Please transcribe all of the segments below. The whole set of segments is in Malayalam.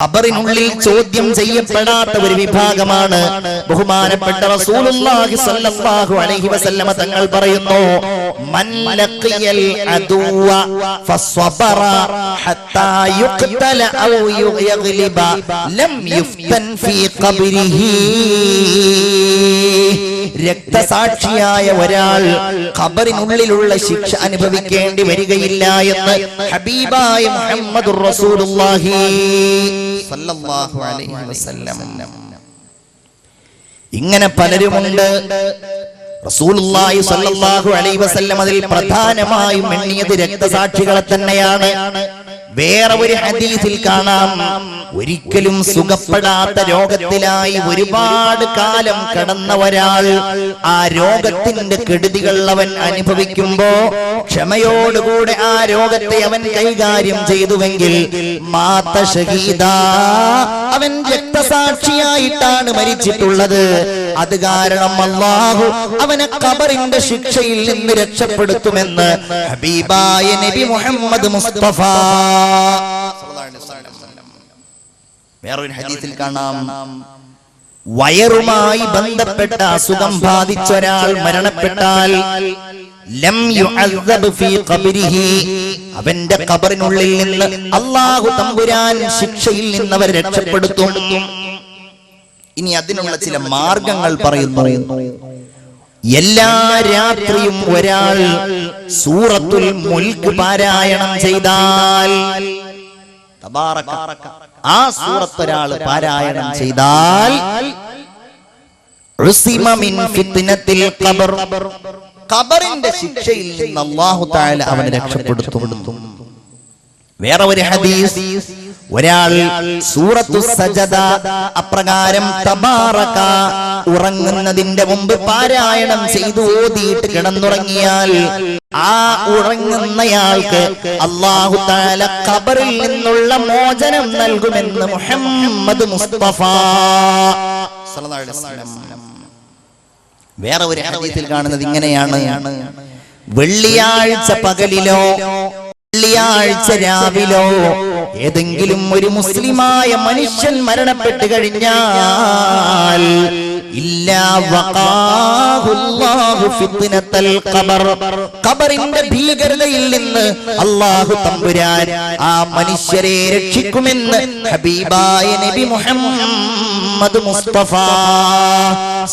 ഖബറിനുള്ളിൽ ചോദ്യം ചെയ്യപ്പെടാത്ത ഒരു വിഭാഗമാണ് ബഹുമാനപ്പെട്ട റസൂലുള്ളാഹി സ്വല്ലല്ലാഹു അലൈഹി വസല്ലമ തങ്ങൾ പറയുന്നു മൻ ലഖിയൽ അദുവ ഫസ്വബറ ഹത്താ യുഖ്തല ഔ യഗ്ലിബ ലം യുഫ്തൻ ഫീ ഖബ്രിഹി. രക്തസാക്ഷിയായ ഒരാൾ ഖബറിനുള്ളിലുള്ള ശിക്ഷ അനുഭവിക്കേണ്ടി വരികയില്ല എന്ന് ഹബീബായ മുഹമ്മദുർ റസൂലുള്ളാഹി സല്ലല്ലാഹു അലൈഹി വസല്ലം. ഇങ്ങനെ പലരുമുണ്ട്. റസൂലുള്ളാഹി സല്ലല്ലാഹു അലൈഹി വസല്ലം അതിൽ പ്രധാനമായും എണ്ണിയത് രക്തസാക്ഷികളെ തന്നെയാണ്. വേറെ ഒരു ഹദീസിൽ കാണാം. ഒരിക്കലും സുഖപ്പെടാത്ത രോഗത്തിലായി ഒരുപാട് കാലം കടന്ന ഒരാൾ ആ രോഗത്തിന്റെ കെടുതികൾ അവൻ അനുഭവിക്കുമ്പോ ക്ഷമയോടുകൂടെ ആ രോഗത്തെ അവൻ കൈകാര്യം ചെയ്തുവെങ്കിൽ മാത്ത ഷഹീദ അവൻ രക്തസാക്ഷിയായിട്ടാണ് മരിച്ചിട്ടുള്ളത്. അത് കാരണം അള്ളാഹു അവനെ കബറിന്റെ ശിക്ഷയിൽ നിന്ന് രക്ഷപ്പെടുത്തുമെന്ന് ഹബീബായ നബി മുഹമ്മദ് മുസ്തഫ വേറൊരു ഹദീസിൽ കാണാം. വയറുമായി ബന്ധപ്പെട്ട അസുഖം ബാധിച്ച ഒരാൾ മരണപ്പെട്ടാൽ അവന്റെ കബറിനുള്ളിൽ നിന്ന് അള്ളാഹു തമ്പുരാൻ ശിക്ഷയിൽ നിന്ന് അവരെ രക്ഷപ്പെടുത്തും. ഇനി അതിനുള്ള ചില മാർഗങ്ങൾ പറയുന്നു. എല്ലാ രാത്രിയും ഒരാൾ സൂറത്തുൽ മുൽക്ക് പാരായണം ചെയ്താൽ. ആ സൂറത്ത് ഒരാൾ പാരായണം ചെയ്താൽ ഖബറിന്റെ ശിക്ഷയിൽ നിന്ന് അല്ലാഹു തആല അവനെ രക്ഷപ്പെടുത്തും വേറെ ഒരു ഹദീസ്. ഒരാൾ സൂറത്തു സജദ അപ്രകാരം തബാറക ഉറങ്ങുന്നതിന്റെ മുമ്പ് പാരായണം ചെയ്തു ഓതിയിട്ട് കിടന്നുറങ്ങിയാൽ ആ ഉറങ്ങുന്നയാൾക്ക് അള്ളാഹു താല ഖബറിൽ നിന്നുള്ള മോചനം നൽകുമെന്ന് മുഹമ്മദ് മുസ്തഫ. സല്ലല്ലാഹു അലൈഹി വസല്ലം. വേറെ ഒരു ഹദീസിൽ കാണുന്നത് ഇങ്ങനെയാണ്. വെള്ളിയാഴ്ച പകലിലോ വെള്ളിയാഴ്ച രാവിലോ ഏതെങ്കിലും ഒരു മുസ്ലിമായ മനുഷ്യൻ മരണപ്പെട്ട് കഴിഞ്ഞാൽ ഖബറിന്റെ ഭീകരതയിൽ നിന്ന് അള്ളാഹു തമ്പുരാൻ ആ മനുഷ്യരെ രക്ഷിക്കുമെന്ന് ഹബീബായ നബി മുഹമ്മദ് മുസ്തഫ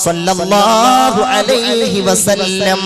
സല്ലല്ലാഹു അലൈഹി വസല്ലം.